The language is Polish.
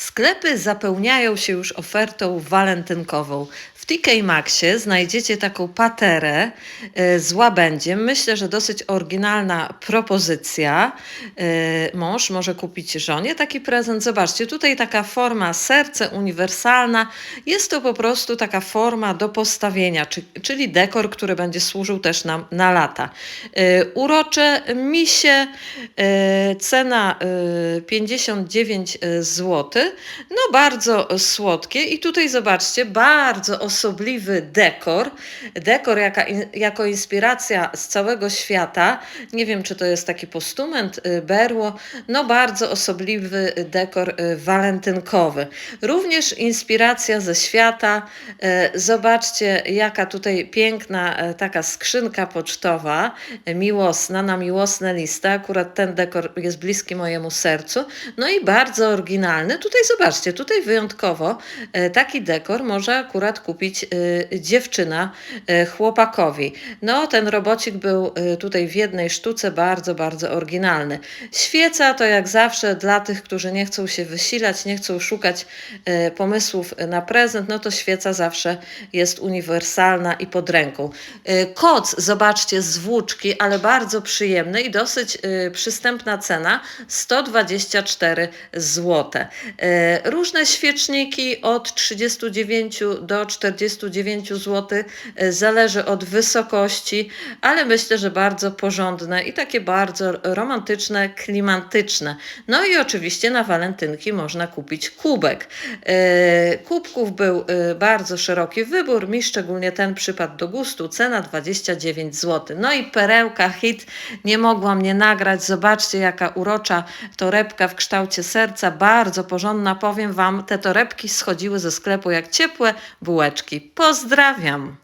Sklepy zapełniają się już ofertą walentynkową. W TK Maxie znajdziecie taką paterę e, z łabędziem. Myślę, że dosyć oryginalna propozycja. E, Mąż może kupić żonie taki prezent. Zobaczcie, tutaj taka forma serce uniwersalna. Jest to po prostu taka forma do postawienia, czy, czyli dekor, który będzie służył też nam na lata. E, Urocze misie, cena e, 59 zł. No bardzo słodkie i tutaj zobaczcie, bardzo osobliwy dekor. Dekor jaka, jako inspiracja z całego świata. Nie wiem, czy to jest taki postument, y, berło. No bardzo osobliwy dekor y, walentynkowy. Również inspiracja ze świata. E, Zobaczcie, jaka tutaj piękna taka skrzynka pocztowa, miłosna, na miłosne listy. Akurat ten dekor jest bliski mojemu sercu. No i bardzo oryginalny. Tutaj zobaczcie, tutaj wyjątkowo e, taki dekor może akurat kupić e, dziewczyna e, chłopakowi. No, ten robocik był tutaj w jednej sztuce bardzo, bardzo oryginalny. Świeca to jak zawsze dla tych, którzy nie chcą się wysilać, nie chcą szukać pomysłów na prezent, no to świeca zawsze jest uniwersalna i pod ręką. Koc, zobaczcie, z włóczki, ale bardzo przyjemny i dosyć przystępna cena 124 zł. E, Różne świeczniki od 39 do 49 zł, e, zależy od wysokości, ale myślę, że bardzo porządne i takie bardzo romantyczne, klimatyczne. No i oczywiście na walentynki można kupić kubek. E, Kubków był bardzo szeroki wybór, mi szczególnie ten przypadł do gustu, cena 29 zł. No i perełka, hit, nie mogłam nie nagrać, zobaczcie jaka urocza torebka w kształcie serca, bardzo porządna, powiem Wam, te torebki schodziły ze sklepu jak ciepłe bułeczki. Pozdrawiam!